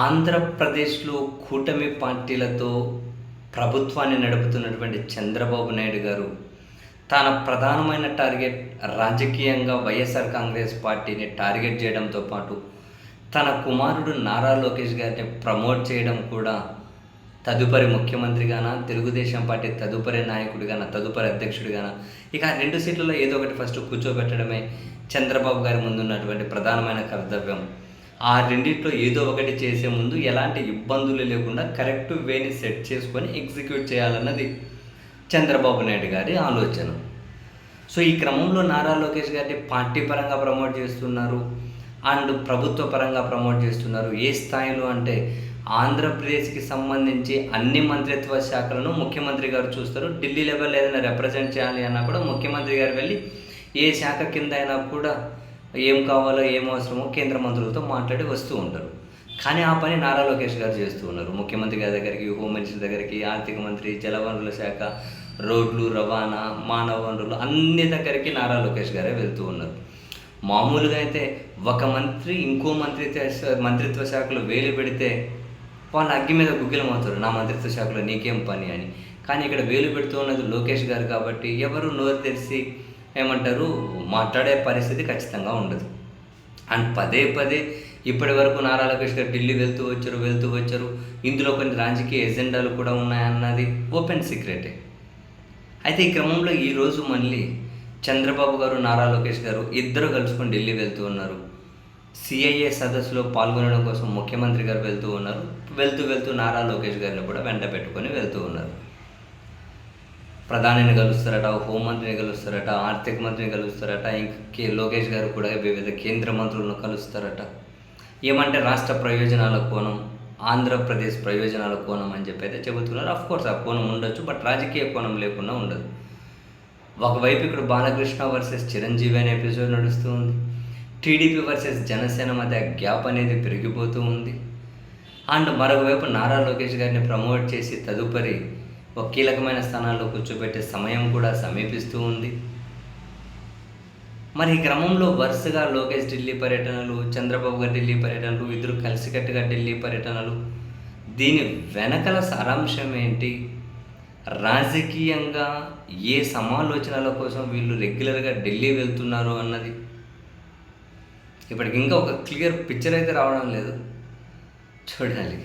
ఆంధ్రప్రదేశ్లో కూటమి పార్టీలతో ప్రభుత్వాన్ని నడుపుతున్నటువంటి చంద్రబాబు నాయుడు గారు తన ప్రధానమైన టార్గెట్ రాజకీయంగా వైఎస్ఆర్ కాంగ్రెస్ పార్టీని టార్గెట్ చేయడంతో పాటు తన కుమారుడు నారా లోకేష్ గారిని ప్రమోట్ చేయడం కూడా తదుపరి ముఖ్యమంత్రిగాన తెలుగుదేశం పార్టీ తదుపరి నాయకుడిగాన తదుపరి అధ్యక్షుడిగాన? ఇక రెండు సీట్లలో ఏదో ఒకటి ఫస్ట్ కూర్చోబెట్టడమే చంద్రబాబు గారి ముందున్నటువంటి ప్రధానమైన కర్తవ్యం. ఆ రెండిట్లో ఏదో ఒకటి చేసే ముందు ఎలాంటి ఇబ్బందులు లేకుండా కరెక్ట్ వేని సెట్ చేసుకొని ఎగ్జిక్యూట్ చేయాలన్నది చంద్రబాబు నాయుడు గారి ఆలోచన. సో ఈ క్రమంలో నారా లోకేష్ గారిని పార్టీ పరంగా ప్రమోట్ చేస్తున్నారు అండ్ ప్రభుత్వ పరంగా ప్రమోట్ చేస్తున్నారు. ఏ స్థాయిలో అంటే ఆంధ్రప్రదేశ్కి సంబంధించి అన్ని మంత్రిత్వ శాఖలను ముఖ్యమంత్రి గారు చూస్తారు. ఢిల్లీ లెవెల్ ఏదైనా రిప్రజెంట్ చేయాలి అన్నా కూడా ముఖ్యమంత్రి గారు వెళ్ళి ఏ శాఖ కింద అయినా కూడా ఏం కావాలో ఏం అవసరమో కేంద్ర మంత్రులతో మాట్లాడి వస్తూ ఉంటారు. కానీ ఆ పని నారా లోకేష్ గారు చేస్తూ ఉన్నారు. ముఖ్యమంత్రి గారి దగ్గరికి హోమ్ మినిస్టర్ దగ్గరికి ఆర్థిక మంత్రి జలవనరుల శాఖ రోడ్లు రవాణా మానవ వనరులు అన్ని దగ్గరికి నారా లోకేష్ గారే వెళ్తూ ఉన్నారు. మామూలుగా అయితే ఒక మంత్రి ఇంకో మంత్రిత్వ మంత్రిత్వ శాఖలో వేలు పెడితే వాళ్ళు అగ్గి మీద గుగ్గిలమవుతారు నా మంత్రిత్వ శాఖలో నీకేం పని అని. కానీ ఇక్కడ వేలు పెడుతూ ఉన్నది లోకేష్ గారు కాబట్టి ఎవరు నోరు తెరిచి ఏమంటారు? మాట్లాడే పరిస్థితి ఖచ్చితంగా ఉండదు. అండ్ పదే పదే ఇప్పటి వరకు నారా లోకేష్ గారు ఢిల్లీ వెళ్తూ వచ్చారు వెళ్తూ వచ్చారు. ఇందులో కొన్ని రాజకీయ ఎజెండాలు కూడా ఉన్నాయన్నది ఓపెన్ సీక్రెటే. అయితే ఈ క్రమంలో ఈరోజు మళ్ళీ చంద్రబాబు గారు నారా లోకేష్ గారు ఇద్దరు కలుసుకొని ఢిల్లీ వెళ్తూ ఉన్నారు. సిఐఏ సదస్సులో పాల్గొనడం కోసం ముఖ్యమంత్రి గారు వెళ్తూ ఉన్నారు. వెళ్తూ వెళ్తూ నారా లోకేష్ గారిని కూడా వెంట పెట్టుకొని వెళ్తూ ఉన్నారు. ప్రధానిని కలుస్తారట హోంమంత్రిని కలుస్తారట ఆర్థిక మంత్రిని కలుస్తారట ఇంకే లోకేష్ గారు కూడా వివిధ కేంద్ర మంత్రులను కలుస్తారట. ఏమంటే రాష్ట్ర ప్రయోజనాల కోణం ఆంధ్రప్రదేశ్ ప్రయోజనాల కోణం అని చెప్పి అయితే చెబుతున్నారు. అఫ్ కోర్స్ ఆ కోణం ఉండొచ్చు బట్ రాజకీయ కోణం లేకుండా ఉండదు. ఒకవైపు ఇక్కడ బాలకృష్ణ వర్సెస్ చిరంజీవి అనే ఎపిసోడ్ నడుస్తూ ఉంది. టీడీపీ వర్సెస్ జనసేన మధ్య గ్యాప్ అనేది పెరిగిపోతూ ఉంది. అండ్ మరొకవైపు నారా లోకేష్ గారిని ప్రమోట్ చేసి తదుపరి ఒక కీలకమైన స్థానాల్లో కూర్చోబెట్టే సమయం కూడా సమీపిస్తూ ఉంది. మరి ఈ క్రమంలో వరుసగా లోకేష్ ఢిల్లీ పర్యటనలు చంద్రబాబు గారు ఢిల్లీ పర్యటనలు ఇద్దరు కలిసికట్టుగా ఢిల్లీ పర్యటనలు. దీని వెనకల సారాంశం ఏంటి? రాజకీయంగా ఏ సమాలోచనల కోసం వీళ్ళు రెగ్యులర్గా ఢిల్లీ వెళ్తున్నారు అన్నది. ఇప్పటికి ఇంకా ఒక క్లియర్ పిక్చర్ అయితే రావడం లేదు. చూడాలి.